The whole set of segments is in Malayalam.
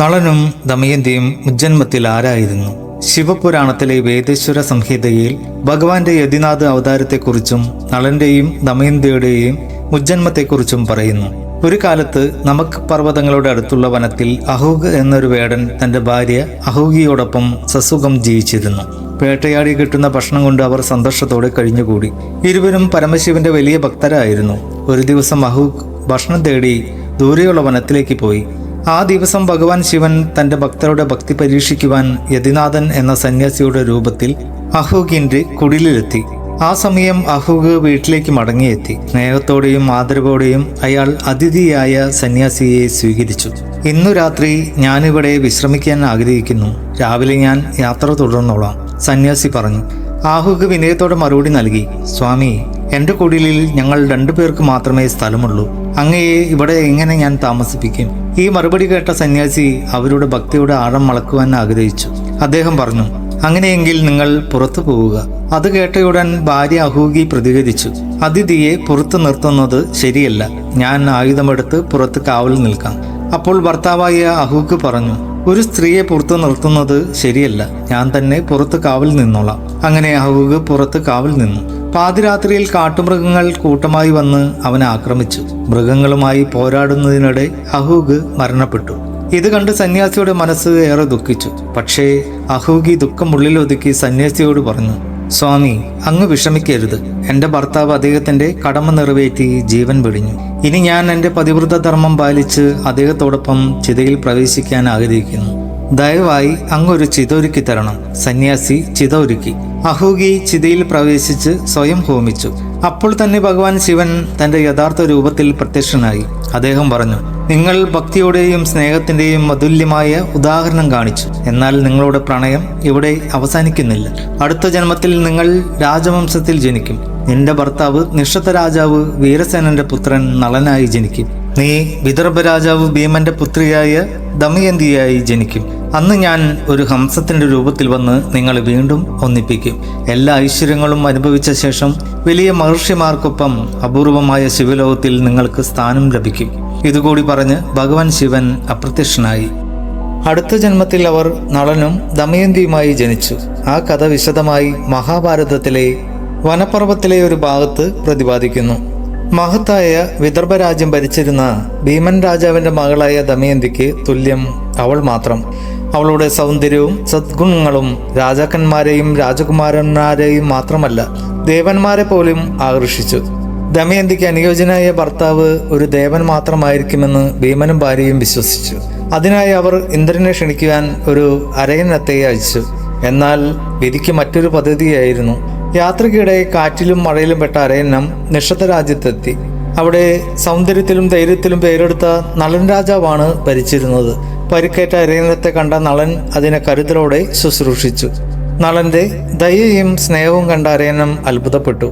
നളനും ദമയന്തിയും മുജ്ജന്മത്തിൽ ആരായിരുന്നു? ശിവപുരാണത്തിലെ വേദേശ്വര സംഹിതയിൽ ഭഗവാന്റെ യതിനാഥ് അവതാരത്തെക്കുറിച്ചും നളന്റെയും ദമയന്തിയുടെയും മുജ്ജന്മത്തെക്കുറിച്ചും പറയുന്നു. ഒരു കാലത്ത് നമക് പർവതങ്ങളുടെ അടുത്തുള്ള വനത്തിൽ അഹൂഗ് എന്നൊരു വേടൻ തന്റെ ഭാര്യ അഹൂഗിയോടൊപ്പം സസുഖം ജീവിച്ചിരുന്നു. വേട്ടയാടി കിട്ടുന്ന ഭക്ഷണം കൊണ്ട് അവർ സന്തോഷത്തോടെ കഴിഞ്ഞുകൂടി. ഇരുവരും പരമശിവന്റെ വലിയ ഭക്തരായിരുന്നു. ഒരു ദിവസം അഹൂഗ് ഭക്ഷണം തേടി ദൂരെയുള്ള വനത്തിലേക്ക് പോയി. ആ ദിവസം ഭഗവാൻ ശിവൻ തന്റെ ഭക്തരുടെ ഭക്തി പരീക്ഷിക്കുവാൻ യതിനാഥൻ എന്ന സന്യാസിയുടെ രൂപത്തിൽ അഹൂഗിന്റെ കുടിലിലെത്തി. ആ സമയം അഹൂഗ് വീട്ടിലേക്ക് മടങ്ങിയെത്തി. സ്നേഹത്തോടെയും ആദരവോടെയും അയാൾ അതിഥിയായ സന്യാസിയെ സ്വീകരിച്ചു. ഇന്നു രാത്രി ഞാനിവിടെ വിശ്രമിക്കാൻ ആഗ്രഹിക്കുന്നു. രാവിലെ ഞാൻ യാത്ര തുടർന്നോളാം സന്യാസി പറഞ്ഞു. ആഹുഗ് വിനയത്തോടെ മറുപടി നൽകി. സ്വാമി എന്റെ കുടിലിൽ ഞങ്ങൾ രണ്ടുപേർക്ക് മാത്രമേ സ്ഥലമുള്ളൂ. അങ്ങയെ ഇവിടെ എങ്ങനെ ഞാൻ താമസിപ്പിക്കും? ഈ മറുപടി കേട്ട സന്യാസി അവരുടെ ഭക്തിയുടെ ആഴം മളക്കുവാൻ ആഗ്രഹിച്ചു. അദ്ദേഹം പറഞ്ഞു അങ്ങനെയെങ്കിൽ നിങ്ങൾ പുറത്തു പോവുക. അത് കേട്ടയുടൻ ഭാര്യ അഹൂകി പ്രതികരിച്ചു അതിഥിയെ പുറത്തു നിർത്തുന്നത് ശരിയല്ല. ഞാൻ ആയുധമെടുത്ത് പുറത്ത് കാവൽ നിൽക്കാം. അപ്പോൾ ഭർത്താവായ അഹൂക്ക് പറഞ്ഞു ഒരു സ്ത്രീയെ പുറത്തു നിർത്തുന്നത് ശരിയല്ല. ഞാൻ തന്നെ പുറത്ത് കാവൽ നിന്നോളാം. അങ്ങനെ അഹൂക്ക് പുറത്ത് കാവൽ നിന്നു. പാതിരാത്രിയിൽ കാട്ടുമൃഗങ്ങൾ കൂട്ടമായി വന്ന് അവനെ ആക്രമിച്ചു. മൃഗങ്ങളുമായി പോരാടുന്നതിനിടെ അഹൂഗ് മരണപ്പെട്ടു. ഇത് കണ്ട് സന്യാസിയുടെ മനസ്സ് ഏറെ ദുഃഖിച്ചു. പക്ഷേ അഹൂഗി ദുഃഖം ഉള്ളിൽ ഒതുക്കി സന്യാസിയോട് പറഞ്ഞു സ്വാമി അങ്ങ് വിഷമിക്കരുത്. എന്റെ ഭർത്താവ് അദ്ദേഹത്തിന്റെ കടമ നിറവേറ്റി ജീവൻ വെടിഞ്ഞു. ഇനി ഞാൻ എന്റെ പതിവൃത ധർമ്മം പാലിച്ച് അദ്ദേഹത്തോടൊപ്പം ചിതയിൽ പ്രവേശിക്കാൻ ആഗ്രഹിക്കുന്നു. ദയവായി അങ്ങൊരു ചിത ഒരുക്കി തരണം. സന്യാസി ചിത ഒരുക്കി. അഹൂഗി ചിതയിൽ പ്രവേശിച്ച് സ്വയം ഹോമിച്ചു. അപ്പോൾ തന്നെ ഭഗവാൻ ശിവൻ തന്റെ യഥാർത്ഥ രൂപത്തിൽ പ്രത്യക്ഷനായി. അദ്ദേഹം പറഞ്ഞു നിങ്ങൾ ഭക്തിയുടെയും സ്നേഹത്തിന്റെയും അതുല്യമായ ഉദാഹരണം കാണിച്ചു. എന്നാൽ നിങ്ങളുടെ പ്രണയം ഇവിടെ അവസാനിക്കുന്നില്ല. അടുത്ത ജന്മത്തിൽ നിങ്ങൾ രാജവംശത്തിൽ ജനിക്കും. നിന്റെ ഭർത്താവ് നിഷത്ത രാജാവ് വീരസേനന്റെ പുത്രൻ നളനായി ജനിക്കും. നീ വിദർഭ രാജാവ് ഭീമന്റെ പുത്രിയായ ദമയന്തിയായി ജനിക്കും. അന്ന് ഞാൻ ഒരു ഹംസത്തിന്റെ രൂപത്തിൽ വന്ന് നിങ്ങളെ വീണ്ടും ഒന്നിപ്പിക്കും. എല്ലാ ഐശ്വര്യങ്ങളും അനുഭവിച്ച ശേഷം വലിയ മഹർഷിമാർക്കൊപ്പം അപൂർവമായ ശിവലോകത്തിൽ നിങ്ങൾക്ക് സ്ഥാനം ലഭിക്കും. ഇതുകൂടി പറഞ്ഞ് ഭഗവാൻ ശിവൻ അപ്രത്യക്ഷനായി. അടുത്ത ജന്മത്തിൽ അവർ നളനും ദമയന്തിയുമായി ജനിച്ചു. ആ കഥ വിശദമായി മഹാഭാരതത്തിലെ വനപർവത്തിലെ ഒരു ഭാഗത്ത് പ്രതിപാദിക്കുന്നു. മഹത്തായ വിദർഭരാജ്യം ഭരിച്ചിരുന്ന ഭീമൻ രാജാവിന്റെ മകളായ ദമയന്തിക്ക് തുല്യം അവൾ മാത്രം. അവളുടെ സൗന്ദര്യവും സദ്ഗുണങ്ങളും രാജാക്കന്മാരെയും രാജകുമാരന്മാരെയും മാത്രമല്ല ദേവന്മാരെ പോലും ആകർഷിച്ചു. ദമയന്തിക്ക് അനുയോജ്യനായ ഭർത്താവ് ഒരു ദേവൻ മാത്രമായിരിക്കുമെന്ന് ഭീമനും ഭാര്യയും വിശ്വസിച്ചു. അതിനായി അവർ ഇന്ദ്രനെ ക്ഷണിക്കുവാൻ ഒരു അരയനത്തെ അയച്ചു. എന്നാൽ വിധിക്ക് മറ്റൊരു പദ്ധതിയായിരുന്നു യാത്രയ്ക്കിടെ കാറ്റിലും മഴയിലും പെട്ട അരയന്നം നിഷത്ത രാജ്യത്തെത്തി അവിടെ സൗന്ദര്യത്തിലും ധൈര്യത്തിലും പേരെടുത്ത നളൻ രാജാവാണ് ഭരിച്ചിരുന്നത്. പരിക്കേറ്റ അരയന്നത്തെ കണ്ട നളൻ അതിനെ കരുതലോടെ ശുശ്രൂഷിച്ചു. നളന്റെ ദയയും സ്നേഹവും കണ്ട അരയന്നം അത്ഭുതപ്പെട്ടു.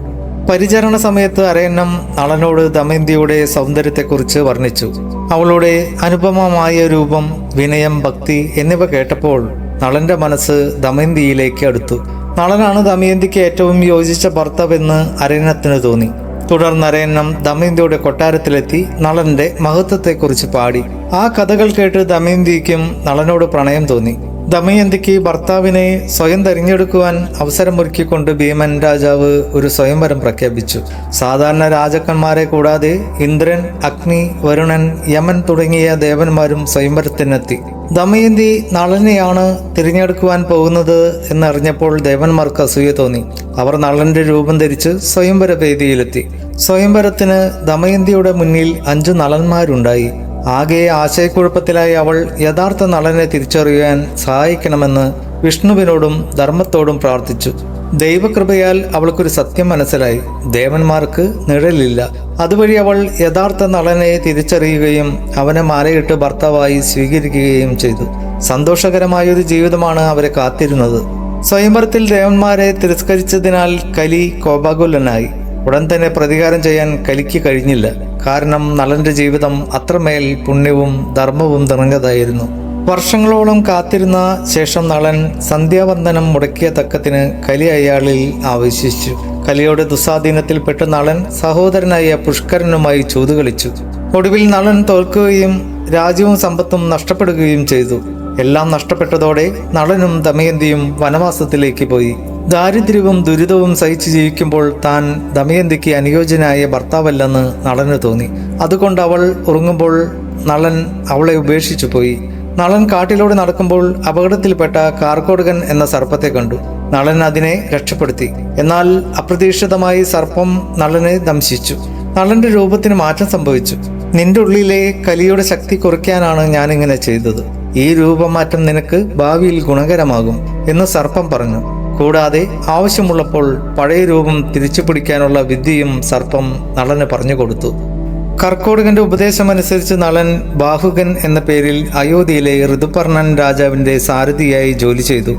പരിചരണ സമയത്ത് അരയന്നം നളനോട് ദമയന്തിയുടെ സൗന്ദര്യത്തെക്കുറിച്ച് വർണിച്ചു. അവളുടെ അനുപമമായ രൂപം വിനയം ഭക്തി എന്നിവ കേട്ടപ്പോൾ നളന്റെ മനസ്സ് ദമയന്തിയിലേക്ക് അടുത്തു. നളനാണ് ദമയന്തിക്ക് ഏറ്റവും യോജിച്ച ഭർത്താവെന്ന് അരയനത്തിന് തോന്നി. തുടർന്ന് അരയന്നം ദമയന്തിയുടെ കൊട്ടാരത്തിലെത്തി നളന്റെ മഹത്വത്തെക്കുറിച്ച് പാടി. ആ കഥകൾ കേട്ട് ദമയന്തിക്കും നളനോട് പ്രണയം തോന്നി. ദമയന്തിക്ക് ഭർത്താവിനെ സ്വയം തെരഞ്ഞെടുക്കുവാൻ അവസരമൊരുക്കിക്കൊണ്ട് ഭീമൻ രാജാവ് ഒരു സ്വയംവരം പ്രഖ്യാപിച്ചു. സാധാരണ രാജാക്കന്മാരെ കൂടാതെ ഇന്ദ്രൻ അഗ്നി വരുണൻ യമൻ തുടങ്ങിയ ദേവന്മാരും സ്വയംവരത്തിനെത്തി. ദമയന്തി നളനെയാണ് തിരഞ്ഞെടുക്കുവാൻ പോകുന്നത് എന്നറിഞ്ഞപ്പോൾ ദേവന്മാർക്ക് അസൂയ തോന്നി. അവർ നളന്റെ രൂപം ധരിച്ച് സ്വയംവര വേദിയിലെത്തി. സ്വയംവരത്തിന് ദമയന്തിയുടെ മുന്നിൽ അഞ്ചു നളന്മാരുണ്ടായി. ആകെ ആശയക്കുഴപ്പത്തിലായി അവൾ യഥാർത്ഥ നളനെ തിരിച്ചറിയാൻ സഹായിക്കണമെന്ന് വിഷ്ണുവിനോടും ധർമ്മത്തോടും പ്രാർത്ഥിച്ചു. ദൈവകൃപയാൽ അവൾക്കൊരു സത്യം മനസ്സിലായി. ദേവന്മാർക്ക് നിഴലില്ല. അതുവഴി അവൾ യഥാർത്ഥ നളനെ തിരിച്ചറിയുകയും അവനെ മാലയിട്ട് ഭർത്താവായി സ്വീകരിക്കുകയും ചെയ്തു. സന്തോഷകരമായൊരു ജീവിതമാണ് അവരെ കാത്തിരുന്നത്. സ്വയംവരത്തിൽ ദേവന്മാരെ തിരസ്കരിച്ചതിനാൽ കലി കോപാകുലനായി. ഉടൻ തന്നെ പ്രതികാരം ചെയ്യാൻ കലിക്ക് കഴിഞ്ഞില്ല. കാരണം നളന്റെ ജീവിതം അത്രമേൽ പുണ്യവും ധർമ്മവും നിറഞ്ഞതായിരുന്നു. വർഷങ്ങളോളം കാത്തിരുന്ന ശേഷം നളൻ സന്ധ്യാവന്ദനം മുടക്കിയ തക്കത്തിന് കലി അയാളിൽ ആവേശിച്ചു. കലിയുടെ ദുസ്വാധീനത്തിൽപ്പെട്ട നളൻ സഹോദരനായ പുഷ്കരനുമായി ചൂതുകളിച്ചു. ഒടുവിൽ നളൻ തോൽക്കുകയും രാജ്യവും സമ്പത്തും നഷ്ടപ്പെടുകയും ചെയ്തു. എല്ലാം നഷ്ടപ്പെട്ടതോടെ നളനും ദമയന്തിയും വനവാസത്തിലേക്ക് പോയി. ദാരിദ്ര്യവും ദുരിതവും സഹിച്ചു ജീവിക്കുമ്പോൾ താൻ ദമയന്തിക്ക് അനുയോജ്യനായ ഭർത്താവല്ലെന്ന് നളന് തോന്നി. അതുകൊണ്ട് അവൾ ഉറങ്ങുമ്പോൾ നളൻ അവളെ ഉപേക്ഷിച്ചു പോയി. നളൻ കാട്ടിലൂടെ നടക്കുമ്പോൾ അപകടത്തിൽപ്പെട്ട കാർക്കോടകൻ എന്ന സർപ്പത്തെ കണ്ടു. നളൻ അതിനെ രക്ഷപ്പെടുത്തി. എന്നാൽ അപ്രതീക്ഷിതമായി സർപ്പം നളനെ ദംശിച്ചു. നളന്റെ രൂപത്തിന് മാറ്റം സംഭവിച്ചു. നിന്റെ ഉള്ളിലെ കലിയുടെ ശക്തി കുറയ്ക്കാനാണ് ഞാനിങ്ങനെ ചെയ്തത്. ഈ രൂപമാറ്റം നിനക്ക് ഭാവിയിൽ ഗുണകരമാകും എന്ന് സർപ്പം പറഞ്ഞു. കൂടാതെ ആവശ്യമുള്ളപ്പോൾ പഴയ രൂപം തിരിച്ചു പിടിക്കാനുള്ള വിദ്യയും സർപ്പം നളന് പറഞ്ഞു കൊടുത്തു. കർക്കോടകന്റെ ഉപദേശമനുസരിച്ച് നളൻ ബാഹുകൻ എന്ന പേരിൽ അയോധ്യയിലെ ഋതുപർണൻ രാജാവിന്റെ സാരഥിയായി ജോലി ചെയ്തു.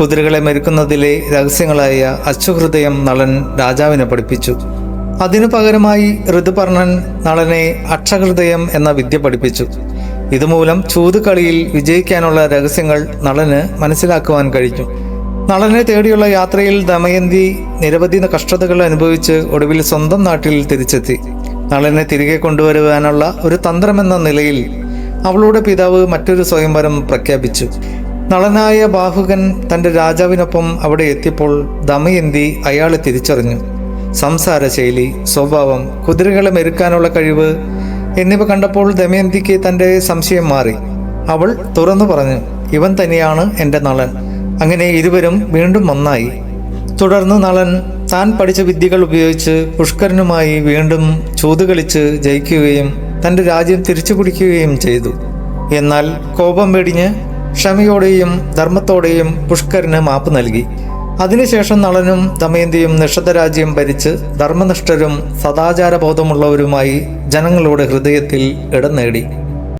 കുതിരകളെ മെരുക്കുന്നതിലെ രഹസ്യങ്ങളായ അശ്വഹൃദയം നളൻ രാജാവിനെ പഠിപ്പിച്ചു. അതിനു പകരമായി ഋതുപർണൻ നളനെ അക്ഷഹൃദയം എന്ന വിദ്യ പഠിപ്പിച്ചു. ഇതുമൂലം ചൂതുകളിയിൽ വിജയിക്കാനുള്ള രഹസ്യങ്ങൾ നളന് മനസ്സിലാക്കുവാൻ കഴിഞ്ഞു. നളനെ തേടിയുള്ള യാത്രയിൽ ദമയന്തി നിരവധി കഷ്ടതകൾ അനുഭവിച്ച് ഒടുവിൽ സ്വന്തം നാട്ടിൽ തിരിച്ചെത്തി. നളനെ തിരികെ കൊണ്ടുവരുവാനുള്ള ഒരു തന്ത്രമെന്ന നിലയിൽ അവളുടെ പിതാവ് മറ്റൊരു സ്വയംവരം പ്രഖ്യാപിച്ചു. നളനായ ബാഹുകൻ തന്റെ രാജാവിനൊപ്പം അവിടെ എത്തിയപ്പോൾ ദമയന്തി അയാളെ തിരിച്ചറിഞ്ഞു. സംസാരശൈലി സ്വഭാവം കുതിരകളെ മെരുക്കാനുള്ള കഴിവ് എന്നിവ കണ്ടപ്പോൾ ദമയന്തിക്ക് തന്റെ സംശയം മാറി. അവൾ തുറന്നു പറഞ്ഞു ഇവൻ തന്നെയാണ് എന്റെ നളൻ. അങ്ങനെ ഇരുവരും വീണ്ടും ഒന്നായി തുടർന്ന് നളൻ താൻ പഠിച്ച വിദ്യകൾ ഉപയോഗിച്ച് പുഷ്കരനുമായി വീണ്ടും ചൂതുകളിച്ച് ജയിക്കുകയും തന്റെ രാജ്യം തിരിച്ചു പിടിക്കുകയും ചെയ്തു. എന്നാൽ കോപം വെടിഞ്ഞ് ക്ഷമയോടെയും ധർമ്മത്തോടെയും പുഷ്കരന് മാപ്പ് നൽകി. അതിനുശേഷം നളനും ദമയന്തിയും നിഷദ്ധ രാജ്യം ഭരിച്ച് ധർമ്മനിഷ്ഠരും സദാചാരബോധമുള്ളവരുമായി ജനങ്ങളുടെ ഹൃദയത്തിൽ ഇടം നേടി.